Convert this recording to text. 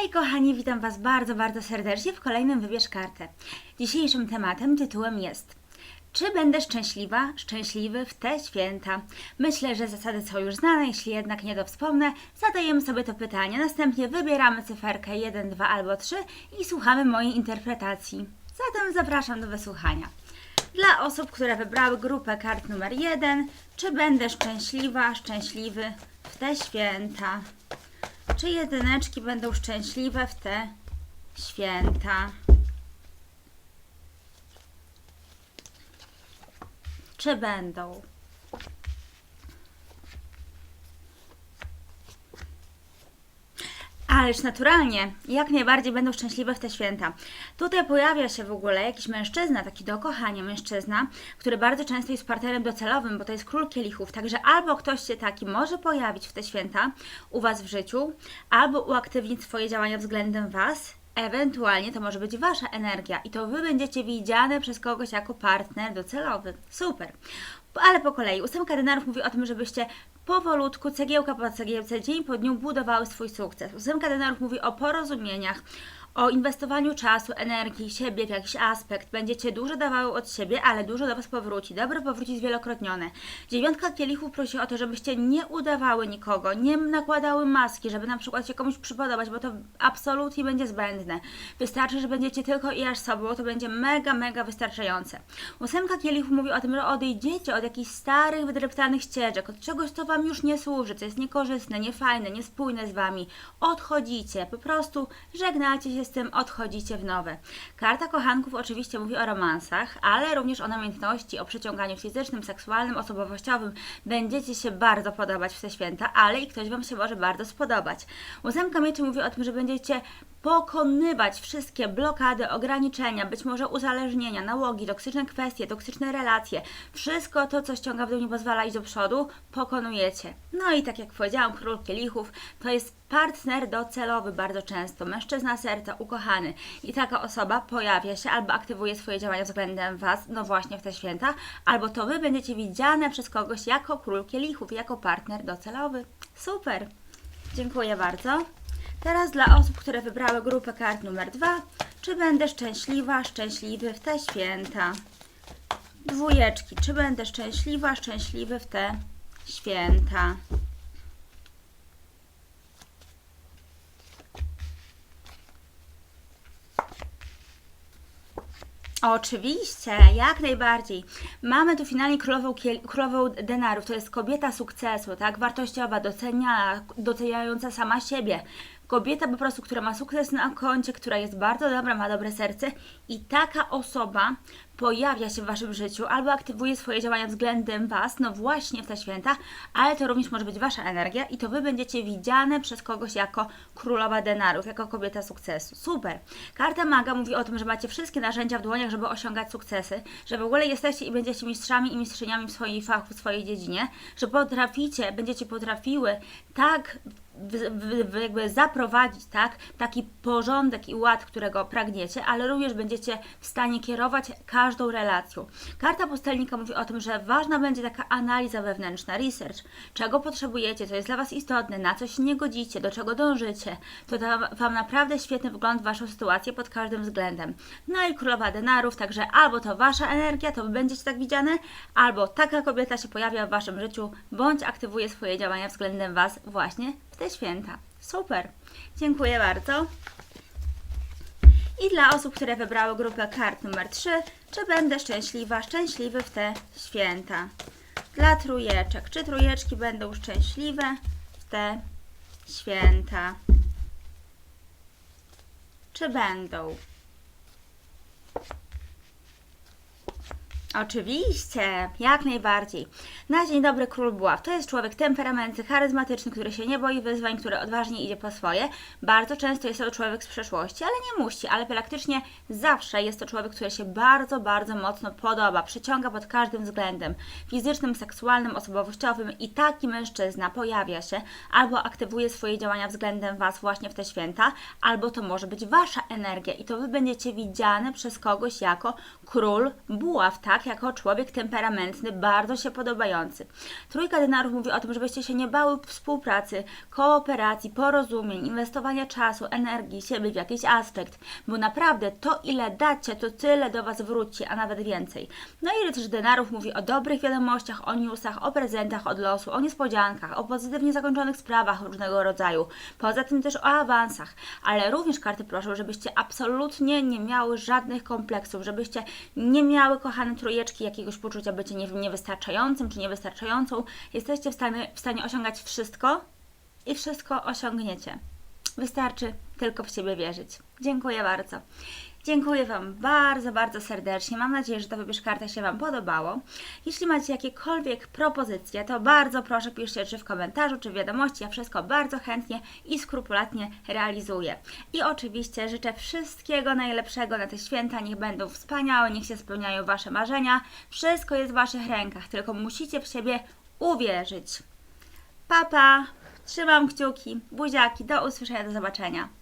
Hej kochani, witam Was bardzo, bardzo serdecznie w kolejnym Wybierz Kartę. Dzisiejszym tematem, tytułem jest Czy będę szczęśliwa, szczęśliwy w te święta? Myślę, że zasady są już znane, jeśli jednak nie to wspomnę, zadajemy sobie to pytanie, następnie wybieramy cyferkę 1, 2 albo 3 i słuchamy mojej interpretacji. Zatem zapraszam do wysłuchania. Dla osób, które wybrały grupę kart numer 1, czy będę szczęśliwa, szczęśliwy w te święta? Czy jedyneczki będą szczęśliwe w te święta? Czy będą? Ależ naturalnie, jak najbardziej będą szczęśliwe w te święta. Tutaj pojawia się w ogóle jakiś mężczyzna, taki do kochania mężczyzna, który bardzo często jest partnerem docelowym, bo to jest król kielichów. Także albo ktoś się taki może pojawić w te święta u Was w życiu, albo uaktywnić swoje działania względem Was, Ewentualnie to może być Wasza energia i to Wy będziecie widziane przez kogoś jako partner docelowy. Super. Ale po kolei. Ósemka denarów mówi o tym, żebyście powolutku, cegiełka po cegiełce, dzień po dniu budowały swój sukces. Ósemka denarów mówi o porozumieniach, o inwestowaniu czasu, energii, siebie w jakiś aspekt. Będziecie dużo dawały od siebie, ale dużo do Was powróci. Dobro powróci zwielokrotnione. Dziewiątka kielichów prosi o to, żebyście nie udawały nikogo, nie nakładały maski, żeby na przykład się komuś przypodobać, bo to absolutnie będzie zbędne. Wystarczy, że będziecie tylko i aż sobą, to będzie mega, mega wystarczające. Ósemka kielichów mówi o tym, że odejdziecie od jakichś starych, wydreptanych ścieżek, od czegoś, co Wam już nie służy, co jest niekorzystne, niefajne, niespójne z Wami. Odchodzicie, po prostu żegnacie się z tym, odchodzicie w nowe. Karta kochanków oczywiście mówi o romansach, ale również o namiętności, o przeciąganiu fizycznym, seksualnym, osobowościowym. Będziecie się bardzo podobać w te święta, ale i ktoś Wam się może bardzo spodobać. Ósemka mieczy mówi o tym, że będziecie pokonywać wszystkie blokady, ograniczenia, być może uzależnienia, nałogi, toksyczne kwestie, toksyczne relacje. Wszystko to, co ściąga w dół, nie pozwala iść do przodu, pokonujecie. No i tak jak powiedziałam, król kielichów to jest partner docelowy bardzo często, mężczyzna serca, ukochany. I taka osoba pojawia się albo aktywuje swoje działania względem Was, no właśnie w te święta, albo to Wy będziecie widziane przez kogoś jako król kielichów, jako partner docelowy. Super! Dziękuję bardzo. Teraz dla osób, które wybrały grupę kart numer 2, czy będę szczęśliwa, szczęśliwy w te święta? Dwójeczki, czy będę szczęśliwa, szczęśliwy w te święta? Oczywiście, jak najbardziej. Mamy tu finalnie królową, królową denarów. To jest kobieta sukcesu, tak? Wartościowa, doceniająca sama siebie. Kobieta po prostu, która ma sukces na koncie, która jest bardzo dobra, ma dobre serce i taka osoba pojawia się w Waszym życiu albo aktywuje swoje działania względem Was, no właśnie w te święta, ale to również może być Wasza energia i to Wy będziecie widziane przez kogoś jako królowa denarów, jako kobieta sukcesu. Super! Karta maga mówi o tym, że macie wszystkie narzędzia w dłoniach, żeby osiągać sukcesy, że w ogóle jesteście i będziecie mistrzami i mistrzyniami w swojej fachu, w swojej dziedzinie, że potraficie, będziecie potrafiły tak jakby zaprowadzić tak, taki porządek i ład, którego pragniecie, ale również będziecie w stanie kierować każdą relacją. Karta pustelnika mówi o tym, że ważna będzie taka analiza wewnętrzna, research, czego potrzebujecie, co jest dla Was istotne, na co się nie godzicie, do czego dążycie. To da Wam naprawdę świetny wgląd w Waszą sytuację pod każdym względem. No i królowa denarów, także albo to Wasza energia, to Wy będziecie tak widziane, albo taka kobieta się pojawia w Waszym życiu, bądź aktywuje swoje działania względem Was właśnie te święta. Super. Dziękuję bardzo. I dla osób, które wybrały grupę kart numer 3, czy będę szczęśliwa, szczęśliwy w te święta? Dla trójeczek, czy trójeczki będą szczęśliwe w te święta? Czy będą? Oczywiście, jak najbardziej. Na dzień dobry król buław. To jest człowiek temperamenty, charyzmatyczny, który się nie boi wyzwań, który odważnie idzie po swoje. Bardzo często jest to człowiek z przeszłości, ale nie musi, ale praktycznie zawsze jest to człowiek, który się bardzo, bardzo mocno podoba, przyciąga pod każdym względem fizycznym, seksualnym, osobowościowym i taki mężczyzna pojawia się albo aktywuje swoje działania względem Was właśnie w te święta, albo to może być Wasza energia i to Wy będziecie widziane przez kogoś jako król buław, tak? Jako człowiek temperamentny, bardzo się podobający. Trójka denarów mówi o tym, żebyście się nie bały współpracy, kooperacji, porozumień, inwestowania czasu, energii, siebie w jakiś aspekt, bo naprawdę to, ile dacie, to tyle do Was wróci, a nawet więcej. No i rycerz denarów mówi o dobrych wiadomościach, o newsach, o prezentach od losu, o niespodziankach, o pozytywnie zakończonych sprawach różnego rodzaju. Poza tym też o awansach, ale również karty proszą, żebyście absolutnie nie miały żadnych kompleksów, żebyście nie miały, kochane trójeczki, jakiegoś poczucia bycia nie- niewystarczającym czy niewystarczającą. Jesteście w stanie, w stanie osiągać wszystko i wszystko osiągniecie. Wystarczy tylko w siebie wierzyć. Dziękuję bardzo. Dziękuję Wam bardzo, bardzo serdecznie. Mam nadzieję, że ta wybierz karta się Wam podobało. Jeśli macie jakiekolwiek propozycje, to bardzo proszę piszcie czy w komentarzu, czy w wiadomości. Ja wszystko bardzo chętnie i skrupulatnie realizuję. I oczywiście życzę wszystkiego najlepszego na te święta. Niech będą wspaniałe, niech się spełniają Wasze marzenia. Wszystko jest w Waszych rękach, tylko musicie w siebie uwierzyć. Papa, trzymam kciuki, buziaki, do usłyszenia, do zobaczenia.